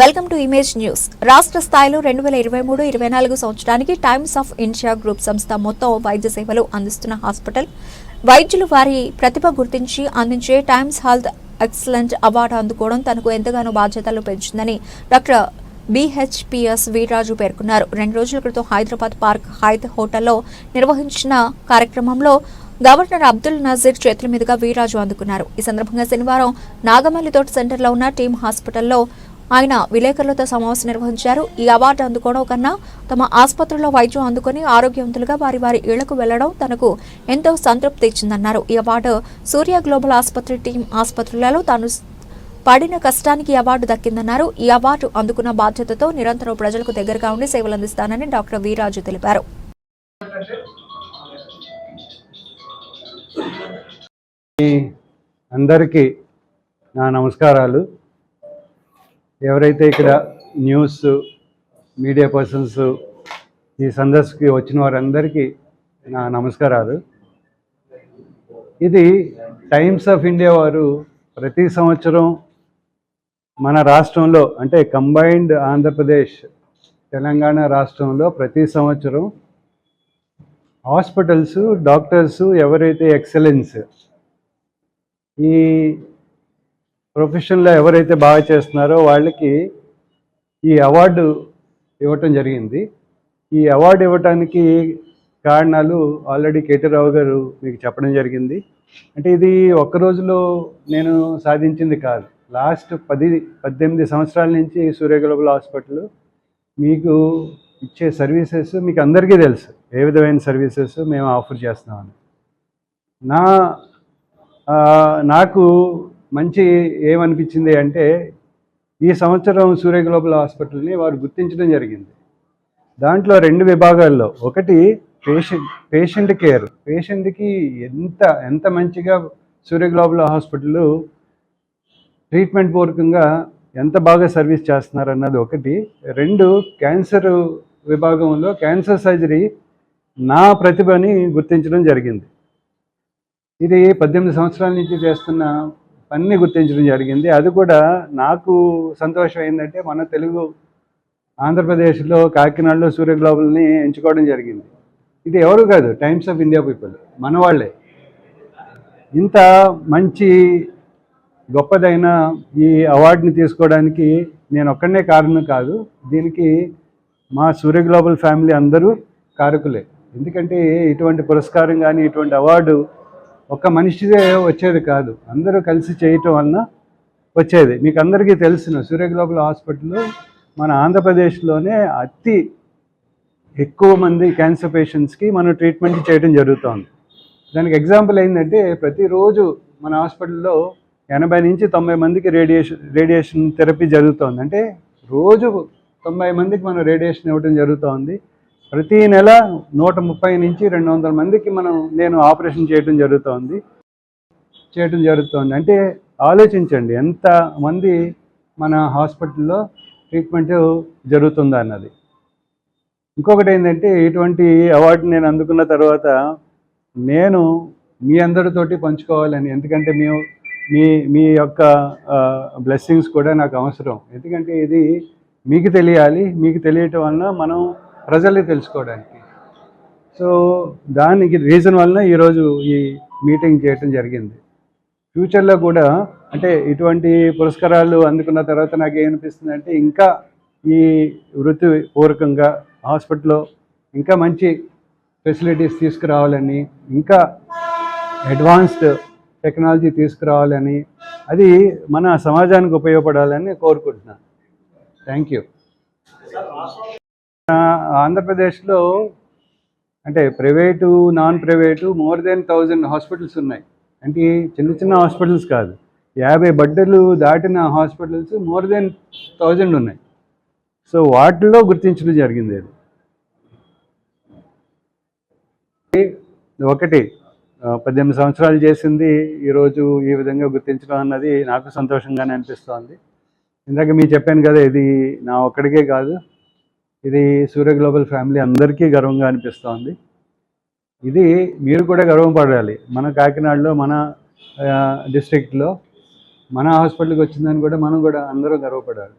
Welcome to image news. రాష్ట్ర స్థాయిలో రెండు వేల ఇరవై మూడు ఇరవై నాలుగు సంవత్సరానికి టైమ్స్ ఆఫ్ ఇండియా గ్రూప్ సంస్థ మొత్తం వైద్య సేవలు అందిస్తున్న హాస్పిటల్. వైద్యులు వారి ప్రతిభ గుర్తించి అందించే టైమ్స్ హెల్త్ ఎక్సలెంట్ అవార్డు అందుకోవడం తనకు ఎంతగానో బాధ్యతలు పెంచిందని డాక్టర్ బీహెచ్పిఎస్ వీర్రాజు పేర్కొన్నారు. రెండు రోజుల క్రితం హైదరాబాద్ పార్క్ హైత్ హోటల్లో నిర్వహించిన కార్యక్రమంలో గవర్నర్ అబ్దుల్ నజీర్ చేతుల మీదుగా వీర్రాజు అందుకున్నారు. ఈ సందర్భంగా శనివారం నాగమల్లితోట సెంటర్లో ఉన్న టీమ్ హాస్పిటల్లో ఆయన విలేకరులతో సమావేశం నిర్వహించారు. ఈ అవార్డు అందుకోవడం కన్నా తమ ఆసుపత్రిలో వైద్యం అందుకుని ఆరోగ్యవంతులుగా వారి వారి ఇళ్ళకు వెళ్ళడం తనకు ఎంతో సంతృప్తి ఇచ్చిందన్నారు. ఈ అవార్డు సూర్య గ్లోబల్ ఆసుపత్రి టీం ఆసుపత్రులలో తాను పడిన కష్టానికి అవార్డు దక్కిందన్నారు. ఈ అవార్డు అందుకున్న బాధ్యతతో నిరంతరం ప్రజలకు దగ్గరగా ఉండి సేవలు అందిస్తానని డాక్టర్ వీరాజు తెలిపారు. అందరికీ నా నమస్కారాలు. ఎవరైతే ఇక్కడ న్యూస్ మీడియా పర్సన్స్ ఈ సందర్శకి వచ్చిన వారందరికీ నా నమస్కారాలు. ఇది టైమ్స్ ఆఫ్ ఇండియా వారు ప్రతి సంవత్సరం మన రాష్ట్రంలో అంటే కంబైన్డ్ ఆంధ్రప్రదేశ్ తెలంగాణ రాష్ట్రంలో ప్రతి సంవత్సరం హాస్పిటల్స్ డాక్టర్స్ ఎవరైతే ఎక్సలెన్స్ ఈ ప్రొఫెషన్లో ఎవరైతే బాగా చేస్తున్నారో వాళ్ళకి ఈ అవార్డు ఇవ్వటం జరిగింది. ఈ అవార్డు ఇవ్వటానికి కారణాలు ఆల్రెడీ కేటీరావు గారు మీకు చెప్పడం జరిగింది. అంటే ఇది ఒక్క రోజులో నేను సాధించింది కాదు. లాస్ట్ పది పద్దెనిమిది సంవత్సరాల నుంచి సూర్య గ్లోబల్ హాస్పిటల్ మీకు ఇచ్చే సర్వీసెస్ మీకు అందరికీ తెలుసు. ఏ విధమైన సర్వీసెస్ మేము ఆఫర్ చేస్తున్నామని. నా నాకు మంచి ఏమనిపించింది అంటే ఈ సంవత్సరం సూర్య గ్లోబల్ హాస్పిటల్ని వారు గుర్తించడం జరిగింది. దాంట్లో రెండు విభాగాల్లో ఒకటి పేషెంట్ పేషెంట్ కేర్. పేషెంట్కి ఎంత ఎంత మంచిగా సూర్య గ్లోబల్ హాస్పిటల్ ట్రీట్మెంట్ పూర్వకంగా ఎంత బాగా సర్వీస్ చేస్తున్నారు అన్నది ఒకటి. రెండు క్యాన్సర్ విభాగంలో క్యాన్సర్ సర్జరీ నా ప్రతిభని గుర్తించడం జరిగింది. ఇది పద్దెనిమిది సంవత్సరాల నుంచి చేస్తున్న అన్నీ గుర్తించడం జరిగింది. అది కూడా నాకు సంతోషం ఏంటంటే మన తెలుగు ఆంధ్రప్రదేశ్లో కాకినాడలో సూర్య గ్లోబల్ని ఎంచుకోవడం జరిగింది. ఇది ఎవరు కాదు టైమ్స్ ఆఫ్ ఇండియా పీపుల్ మన వాళ్ళే. ఇంత మంచి గొప్పదైన ఈ అవార్డుని తీసుకోవడానికి నేను ఒక్కనే కారణం కాదు దీనికి మా సూర్య గ్లోబల్ ఫ్యామిలీ అందరూ కారకులే. ఎందుకంటే ఇటువంటి పురస్కారం కానీ ఇటువంటి అవార్డు ఒక్క మనిషిదే వచ్చేది కాదు. అందరూ కలిసి చేయటం వలన వచ్చేది. మీకు అందరికీ తెలిసిన సూర్య గ్లోబల్ హాస్పిటల్ మన ఆంధ్రప్రదేశ్లోనే అతి ఎక్కువ మంది క్యాన్సర్ పేషెంట్స్కి మనం ట్రీట్మెంట్ చేయడం జరుగుతోంది. దానికి ఎగ్జాంపుల్ ఏంటంటే ప్రతిరోజు మన హాస్పిటల్లో ఎనభై నుంచి తొంభై మందికి రేడియేషన్ రేడియేషన్ థెరపీ జరుగుతోంది. అంటే రోజు తొంభై మందికి మనం రేడియేషన్ ఇవ్వడం జరుగుతోంది. ప్రతి నెల నూట ముప్పై నుంచి రెండు వందల మందికి మనం నేను ఆపరేషన్ చేయడం జరుగుతోంది. చేయడం జరుగుతోంది. అంటే ఆలోచించండి ఎంత మంది మన హాస్పిటల్లో ట్రీట్మెంట్ జరుగుతుందా అన్నది. ఇంకొకటి ఏంటంటే ఇటువంటి అవార్డు నేను అందుకున్న తర్వాత నేను మీ అందరితోటి పంచుకోవాలని ఎందుకంటే మేము మీ మీ యొక్క బ్లెస్సింగ్స్ కూడా నాకు అవసరం. ఎందుకంటే ఇది మీకు తెలియాలి మీకు తెలియటం వలన మనం ప్రజల్ని తెలుసుకోవడానికి. సో దానికి రీజన్ వలన ఈరోజు ఈ మీటింగ్ చేయటం జరిగింది. ఫ్యూచర్లో కూడా అంటే ఇటువంటి పురస్కారాలు అందుకున్న తర్వాత నాకు ఏమనిపిస్తుంది అంటే ఇంకా ఈ వృత్తి పూర్వకంగా హాస్పిటల్లో ఇంకా మంచి ఫెసిలిటీస్ తీసుకురావాలని ఇంకా అడ్వాన్స్డ్ టెక్నాలజీ తీసుకురావాలని అది మన సమాజానికి ఉపయోగపడాలని కోరుకుంటున్నాను. Thank you. ఆంధ్రప్రదేశ్లో అంటే private non private more than thousand hospitals ఉన్నాయి. అంటే చిన్న చిన్న హాస్పిటల్స్ కాదు. యాభై బడ్డలు దాటిన హాస్పిటల్స్ మోర్ దెన్ థౌజండ్ ఉన్నాయి. సో వాటిల్లో గుర్తించడం జరిగింది అది. ఒకటి పద్దెనిమిది సంవత్సరాలు చేసింది ఈరోజు ఈ విధంగా గుర్తించడం అన్నది నాకు సంతోషంగానే అనిపిస్తోంది. ఇందాక మీకు చెప్పాను కదా ఇది నా ఒక్కడికే కాదు. ఇది సూర్య గ్లోబల్ ఫ్యామిలీ అందరికీ గర్వంగా అనిపిస్తోంది. ఇది మీరు కూడా గర్వపడాలి మన కాకినాడలో మన డిస్ట్రిక్ట్లో మన హాస్పిటల్కి వచ్చిందని కూడా మనం కూడా అందరూ గర్వపడాలి.